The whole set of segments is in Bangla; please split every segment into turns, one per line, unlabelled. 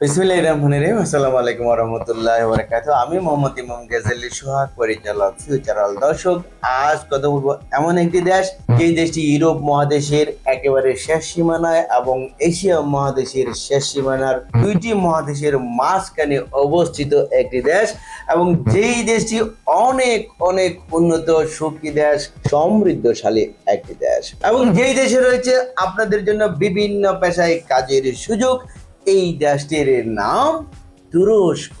বিসমিল্লাহির রহমানির রহিম। আসসালামু আলাইকুম রাহমাতুল্লাহি ওয়া বারাকাতুহু আমি মোহাম্মদ ইমাম গাজেলি সোহাগ পরিচালক ফিউচারাল দর্শক। আজ কথা বলব এমন একটি দেশ, যেই দেশটি ইউরোপ মহাদেশের একেবারে শেষ সীমানায় এবং এশিয়া মহাদেশের শেষ সীমানার দুইটি মহাদেশের মাঝখানে অবস্থিত একটি দেশ এবং যেই দেশটি অনেক অনেক উন্নত, সুখী দেশ, সমৃদ্ধশালী একটি দেশ। এবং যেই দেশে রয়েছে, আপনাদের জন্য বিভিন্ন পেশায় কাজের সুযোগ এই দেশটির নাম তুরস্ক।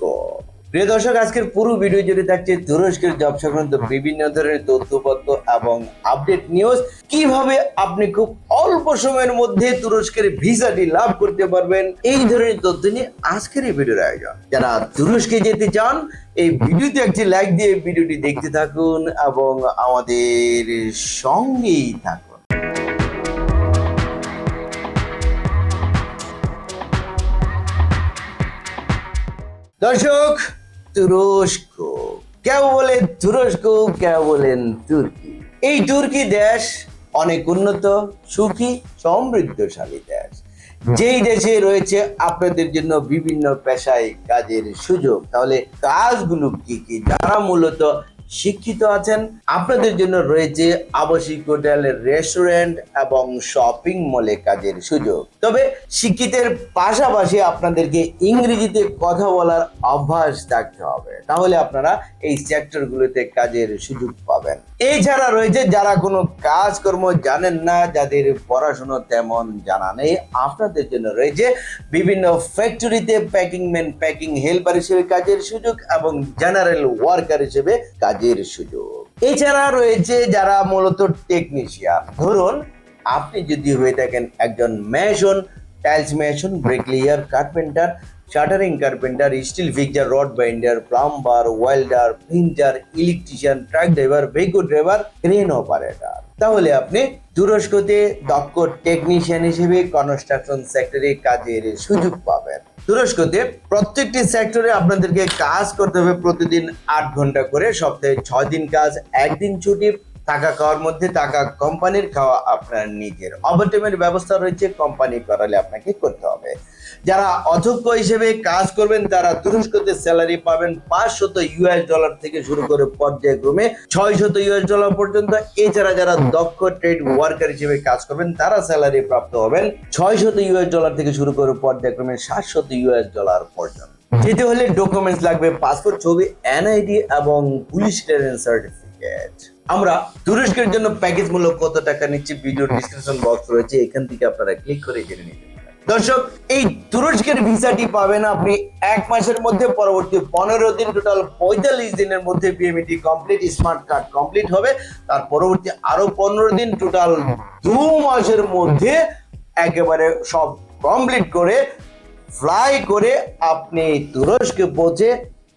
প্রিয় দর্শক আজকের পুরো ভিডিও জুড়ে থাকছে তুরস্কের জব সংক্রান্ত বিভিন্ন ধরনের তথ্যপত্র এবং আপডেট নিউজ কীভাবে আপনি খুব অল্প সময়ের মধ্যে তুরস্কের ভিসাটি লাভ করতে পারবেন? এই ধরনের তথ্য নিয়ে আজকের এই ভিডিওর আয়োজন। যারা তুরস্কে যেতে চান এই ভিডিওতে একটি লাইক দিয়ে ভিডিওটি দেখতে থাকুন এবং আমাদের সঙ্গেই থাকুন। দর্শক তুরস্ক। কেউ বলেন তুরস্ক কেউ বলেন তুর্কি। এই তুর্কি দেশ অনেক উন্নত সুখী সমৃদ্ধশালী দেশ। যেই দেশে রয়েছে আপনাদের জন্য বিভিন্ন পেশায় কাজের সুযোগ। তাহলে কাজগুলো কি কি? যারা মূলত শিক্ষিত আছেন। আপনাদের জন্য রয়েছে আবাসিক হোটেল রেস্টুরেন্ট এবং শপিং মলে কাজের সুযোগ। তবে শিক্ষিতের পাশাপাশি আপনাদেরকে ইংরেজিতে কথা বলার অভ্যাস থাকতে হবে। তাহলে আপনারা এই সেক্টরগুলোতে কাজের সুযোগ পাবেন। এছাড়া রয়েছে যারা কোনো কাজকর্ম জানেন না, যাদের পড়াশোনা তেমন জানা নেই, আপনাদের জন্য রয়েছে বিভিন্ন ফ্যাক্টরিতে প্যাকিং ম্যান প্যাকিং হেল্পার হিসেবে কাজের সুযোগ এবং জেনারেল ওয়ার্কার হিসেবে কাজের সুযোগ। এছাড়া রয়েছে যারা মূলত টেকনিশিয়ান ধরুন, আপনি যদি হয়ে থাকেন একজন mason tiles mason bricklayer carpenter shuttering carpenter steel fixer rod binder plumber welder printer electrician truck driver vehicle driver crane operator তাহলে আপনি তুরস্কতে দক্ষ টেকনিশিয়ান হিসেবে কনস্ট্রাকশন সেক্টরে কাজের সুযোগ পাবেন। তুরস্কতে প্রত্যেকটি সেক্টরে আপনাদেরকে কাজ করতে হবে প্রতিদিন আট ঘণ্টা করে, সপ্তাহে ছয় দিন কাজ, একদিন ছুটি টাকা খাওয়ার মধ্যে টাকা কোম্পানির খাওয়া আপনার নিজের। ওভারটাইমের ব্যবস্থা রয়েছে, কোম্পানি করালে আপনাকে করতে হবে। যারা অধ্যক্ষ হিসেবে কাজ করবেন, তারা তুরস্কতে স্যালারি পাবেন পাঁচশত ইউএস ডলার থেকে শুরু করে পর্যায়ক্রমে ছয় শত ইউএস ডলার পর্যন্ত। এছাড়া যারা দক্ষ ট্রেড ওয়ার্কার হিসেবে কাজ করবেন, তারা স্যালারি প্রাপ্ত হবেন ছয় শত ইউএস ডলার থেকে শুরু করে পর্যায়ক্রমে সাতশত ইউএস ডলার পর্যন্ত। যেতে হলে ডকুমেন্টস লাগবে পাসপোর্ট ছবি এনআইডি এবং পুলিশ ক্লিয়ারেন্স সার্টিফিকেট আমরা তুরস্কের জন্য প্যাকেজ মূল্য কত টাকা নিচ্ছি ভিডিও ডিসক্রিপশন বক্স রয়েছে, এখান থেকে আপনারা ক্লিক করে জেনে নিতে দর্শক, এই তুরস্কের ভিসাটি পাবেন আপনি এক মাসের মধ্যে, পরবর্তী পনেরো দিন টোটাল পঁয়তাল্লিশ দিনের মধ্যে PMET complete smart card complete হবে। তার পরবর্তী আরও পনেরো দিন টোটাল দু মাসের মধ্যে একেবারে সব কমপ্লিট করে ফ্লাই করে আপনি তুরস্কে পৌঁছে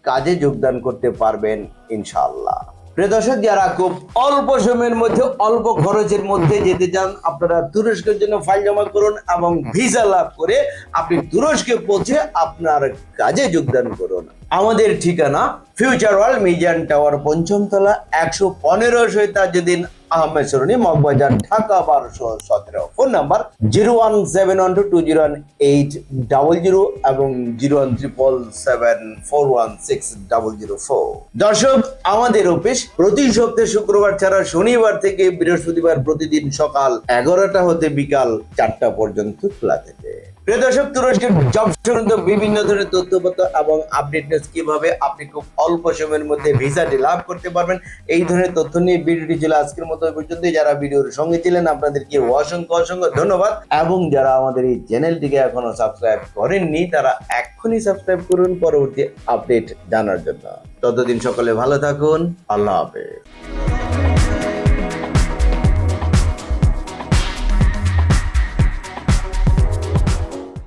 কাজে যোগদান করতে পারবেন, ইনশাআল্লাহ। প্রিয় দর্শক, যারা খুব অল্প সময়ের মধ্যে, অল্প খরচের মধ্যে যেতে চান, আপনারা তুরস্কের জন্য ফাইল জমা করুন এবং ভিসা লাভ করে আপনি তুরস্কে পৌঁছে আপনার কাজে যোগদান করুন। আমাদের ঠিকানা ফিউচার ওয়ার্ল্ড মিজান টাওয়ার পঞ্চমতলা, একশো পনেরো সৈতাজুদ্দিন আহমেদ সরণি মগবাজার, ঢাকা, বারোশো সতেরো। Phone number zero one seven one two two zero one eight double zero এবং zero one triple seven four one six double zero four. দর্শক, আমাদের অফিস প্রতি সপ্তাহে শুক্রবার ছাড়া শনিবার থেকে বৃহস্পতিবার প্রতিদিন সকাল এগারোটা হতে বিকাল চারটা পর্যন্ত খোলা থাকে। প্রিয় তুরস্কের জব সংক্রান্ত বিভিন্ন ধরনের তথ্যপত্র এবং আপডেট নিউজ কীভাবে আপনি খুব অল্প সময়ের মধ্যে ভিসাটি লাভ করতে পারবেন, এই ধরনের তথ্য নিয়ে ভিডিওটি ছিল আজকের মতো পর্যন্ত। যারা ভিডিওর সঙ্গে ছিলেন, আপনাদেরকে অসংখ্য অসংখ্য ধন্যবাদ। এবং যারা আমাদের এই চ্যানেলটিকে এখনও সাবস্ক্রাইব করেননি, তারা এক্ষুনি সাবস্ক্রাইব করুন, পরবর্তী আপডেট জানার জন্য। ততদিন সকলে ভালো থাকুন। আল্লাহ হাফেজ।